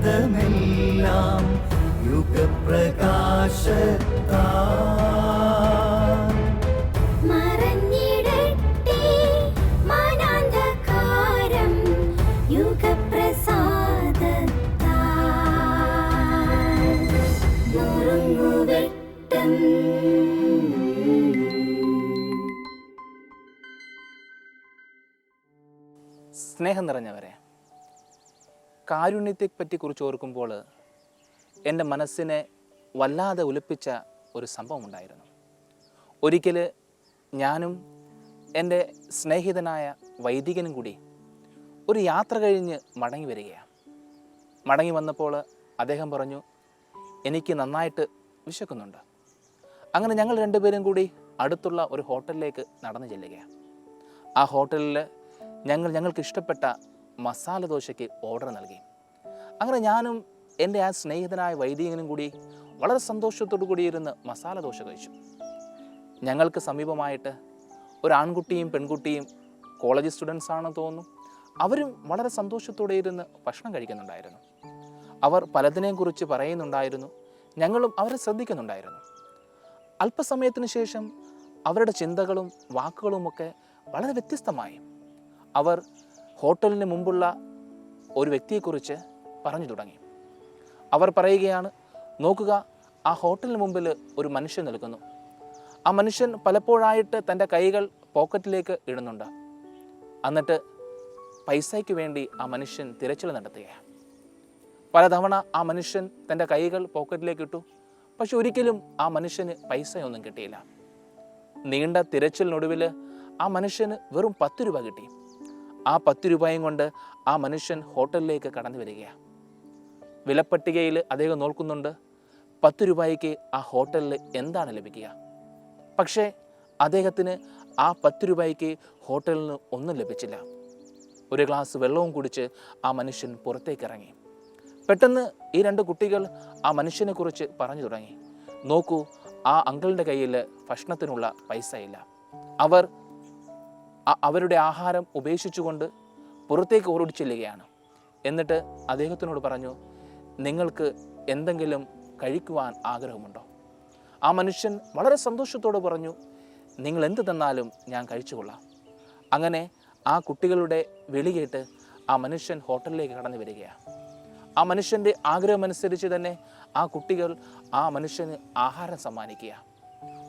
ഹൃദന്തമെല്ലാം യുഗപ്രകാശത്താ സ്നേഹം നിറഞ്ഞവരെ കാരുണ്യത്തെപ്പറ്റി കുറിച്ച് ഓർക്കുമ്പോൾ എന്റെ മനസ്സിനെ വല്ലാതെ ഒലിപ്പിച്ച ഒരു സംഭവം ഉണ്ടായിരുന്നു. ഒരിക്കൽ ഞാനും എന്റെ സ്നേഹിതനായ വൈദികനും കൂടി ഒരു യാത്ര കഴിഞ്ഞ് മടങ്ങി വരികയാണ്. മടങ്ങി വന്നപ്പോൾ അദ്ദേഹം പറഞ്ഞു എനിക്ക് നന്നായിട്ട് വിശക്കുന്നുണ്ട്. അങ്ങനെ ഞങ്ങൾ രണ്ടുപേരും കൂടി അടുത്തുള്ള ഒരു ഹോട്ടലിലേക്ക് നടന്നു ചെല്ലുകയാണ്. ആ ഹോട്ടലിൽ ഞങ്ങൾ ഞങ്ങൾക്ക് ഇഷ്ടപ്പെട്ട മസാല ദോശയ്ക്ക് ഓർഡർ നൽകി. അങ്ങനെ ഞാനും എന്റെ ആ സ്നേഹിതനായ വൈദികനും കൂടി വളരെ സന്തോഷത്തോടു കൂടി ഇരുന്ന് മസാല ദോശ കഴിച്ചു. ഞങ്ങൾക്ക് സമീപമായിട്ട് ഒരു ആൺകുട്ടിയും പെൺകുട്ടിയും കോളേജ് സ്റ്റുഡൻസ് ആണെന്ന് തോന്നുന്നു. അവരും വളരെ സന്തോഷത്തോടെ ഇരുന്ന് ഭക്ഷണം കഴിക്കുന്നുണ്ടായിരുന്നു. അവർ പലതിനെയും കുറിച്ച് പറയുന്നുണ്ടായിരുന്നു. ഞങ്ങളും അവരെ ശ്രദ്ധിക്കുന്നുണ്ടായിരുന്നു. അല്പസമയത്തിന് ശേഷം അവരുടെ ചിന്തകളും വാക്കുകളുമൊക്കെ വളരെ വ്യത്യസ്തമായി. അവർ ഹോട്ടലിന് മുമ്പുള്ള ഒരു വ്യക്തിയെക്കുറിച്ച് പറഞ്ഞു തുടങ്ങി. അവർ പറയുകയാണ് നോക്കുക ആ ഹോട്ടലിന് മുമ്പിൽ ഒരു മനുഷ്യൻ നിൽക്കുന്നു. ആ മനുഷ്യൻ പലപ്പോഴായിട്ട് തന്റെ കൈകൾ പോക്കറ്റിലേക്ക് ഇടുന്നുണ്ട്. എന്നിട്ട് പൈസയ്ക്ക് വേണ്ടി ആ മനുഷ്യൻ തിരച്ചിൽ നടത്തുകയാണ്. പലതവണ ആ മനുഷ്യൻ തന്റെ കൈകൾ പോക്കറ്റിലേക്ക് ഇട്ടു. പക്ഷെ ഒരിക്കലും ആ മനുഷ്യന് പൈസയൊന്നും കിട്ടിയില്ല. നീണ്ട തിരച്ചിലിനൊടുവിൽ ആ മനുഷ്യന് വെറും പത്ത് രൂപ കിട്ടി. ആ പത്ത് രൂപയും കൊണ്ട് ആ മനുഷ്യൻ ഹോട്ടലിലേക്ക് കടന്നു വരികയാണ് വിലപ്പട്ടികയിൽ അദ്ദേഹം നോക്കുന്നുണ്ട് പത്ത് രൂപയ്ക്ക് ആ ഹോട്ടലിൽ എന്താണ് ലഭിക്കുക? പക്ഷേ അദ്ദേഹത്തിന് ആ പത്ത് രൂപയ്ക്ക് ഹോട്ടലിൽ നിന്ന് ഒന്നും ലഭിച്ചില്ല. ഒരു ഗ്ലാസ് വെള്ളവും കുടിച്ച് ആ മനുഷ്യൻ പുറത്തേക്ക് ഇറങ്ങി പെട്ടെന്ന് ഈ രണ്ട് കുട്ടികൾ ആ മനുഷ്യനെ കുറിച്ച് പറഞ്ഞു തുടങ്ങി. നോക്കൂ ആ അങ്കിളിന്റെ കയ്യിൽ ഭക്ഷണത്തിനുള്ള പൈസ ഇല്ല അവർ അവരുടെ ആഹാരം ഉപേക്ഷിച്ചുകൊണ്ട് പുറത്തേക്ക് ഓടി ചെല്ലുകയാണ്. എന്നിട്ട് അദ്ദേഹത്തിനോട് പറഞ്ഞു നിങ്ങൾക്ക് എന്തെങ്കിലും കഴിക്കുവാൻ ആഗ്രഹമുണ്ടോ? ആ മനുഷ്യൻ വളരെ സന്തോഷത്തോട് പറഞ്ഞു നിങ്ങൾ എന്ത് തന്നാലും ഞാൻ കഴിച്ചുകൊള്ളാം. അങ്ങനെ ആ കുട്ടികളുടെ വിളി കേട്ട് ആ മനുഷ്യൻ ഹോട്ടലിലേക്ക് കടന്നു വരികയാണ്. ആ മനുഷ്യന്റെ ആഗ്രഹമനുസരിച്ച് തന്നെ ആ കുട്ടികൾ ആ മനുഷ്യന് ആഹാരം സമ്മാനിക്കുക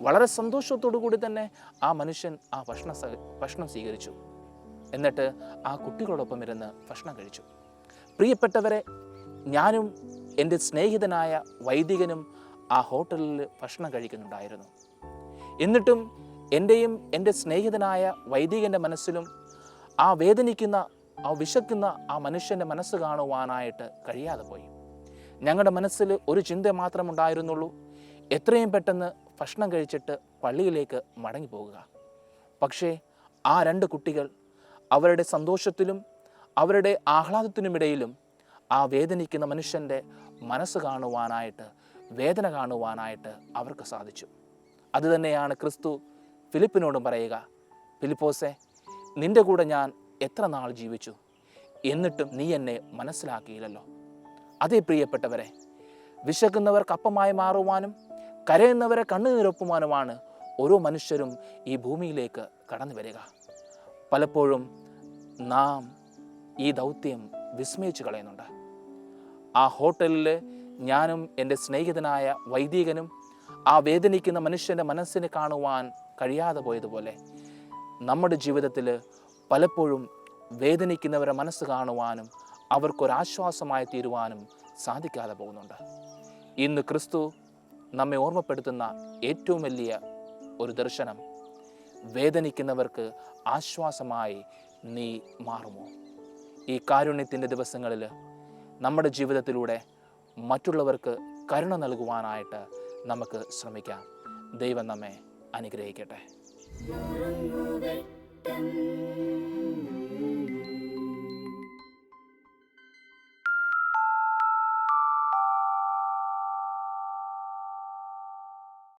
വളരെ സന്തോഷത്തോടു കൂടി തന്നെ ആ മനുഷ്യൻ ആ ഭക്ഷണം ഭക്ഷണം സ്വീകരിച്ചു. എന്നിട്ട് ആ കുട്ടികളോടൊപ്പം ഇരുന്ന് ഭക്ഷണം കഴിച്ചു. പ്രിയപ്പെട്ടവരെ ഞാനും എന്റെ സ്നേഹിതനായ വൈദികനും ആ ഹോട്ടലിൽ ഭക്ഷണം കഴിക്കുന്നുണ്ടായിരുന്നു. എന്നിട്ടും എന്റെയും എന്റെ സ്നേഹിതനായ വൈദികന്റെ മനസ്സിലും ആ വേദനിക്കുന്ന ആ വിശക്കുന്ന ആ മനുഷ്യന്റെ മനസ്സ് കാണുവാനായിട്ട് കഴിയാതെ പോയി. ഞങ്ങളുടെ മനസ്സിൽ ഒരു ചിന്ത മാത്രമുണ്ടായിരുന്നുള്ളൂ എത്രയും പെട്ടെന്ന് ഭക്ഷണം കഴിച്ചിട്ട് പള്ളിയിലേക്ക് മടങ്ങി പോകുക. പക്ഷേ ആ രണ്ട് കുട്ടികൾ അവരുടെ സന്തോഷത്തിലും അവരുടെ ആഹ്ലാദത്തിനുമിടയിലും ആ വേദനിക്കുന്ന മനുഷ്യന്റെ മനസ്സ് കാണുവാനായിട്ട് വേദന കാണുവാനായിട്ട് അവർക്ക് സാധിച്ചു. അതുതന്നെയാണ് ക്രിസ്തു ഫിലിപ്പിനോടും പറയുക ഫിലിപ്പോസെ നിന്റെ കൂടെ ഞാൻ എത്ര നാൾ ജീവിച്ചു? എന്നിട്ടും നീ എന്നെ മനസ്സിലാക്കിയില്ലല്ലോ. അതേ പ്രിയപ്പെട്ടവരെ വിശക്കുന്നവർക്ക് അപ്പമായി മാറുവാനും കരയുന്നവരെ കണ്ണുനീരൊപ്പുമാനുമാണ് ഓരോ മനുഷ്യരും ഈ ഭൂമിയിലേക്ക് കടന്നു വരിക. പലപ്പോഴും നാം ഈ ദൗത്യം വിസ്മയിച്ചു കളയുന്നുണ്ട്. ആ ഹോട്ടലിൽ ഞാനും എന്റെ സ്നേഹിതനായ വൈദികനും ആ വേദനിക്കുന്ന മനുഷ്യന്റെ മനസ്സിനെ കാണുവാൻ കഴിയാതെ പോയതുപോലെ നമ്മുടെ ജീവിതത്തിൽ പലപ്പോഴും വേദനിക്കുന്നവരെ മനസ്സ് കാണുവാനും അവർക്കൊരാശ്വാസമായി തീരുവാനും സാധിക്കാതെ പോകുന്നുണ്ട്. ഇന്ന് ക്രിസ്തു നമ്മെ ഓർമ്മപ്പെടുത്തുന്ന ഏറ്റവും വലിയ ഒരു ദർശനം. വേദനിക്കുന്നവർക്ക് ആശ്വാസമായി നീ മാറുമോ? ഈ കാരുണ്യത്തിന്റെ ദിവസങ്ങളിൽ നമ്മുടെ ജീവിതത്തിലൂടെ മറ്റുള്ളവർക്ക് കരുണ നൽകുവാനായിട്ട് നമുക്ക് ശ്രമിക്കാം. ദൈവം നമ്മെ അനുഗ്രഹിക്കട്ടെ.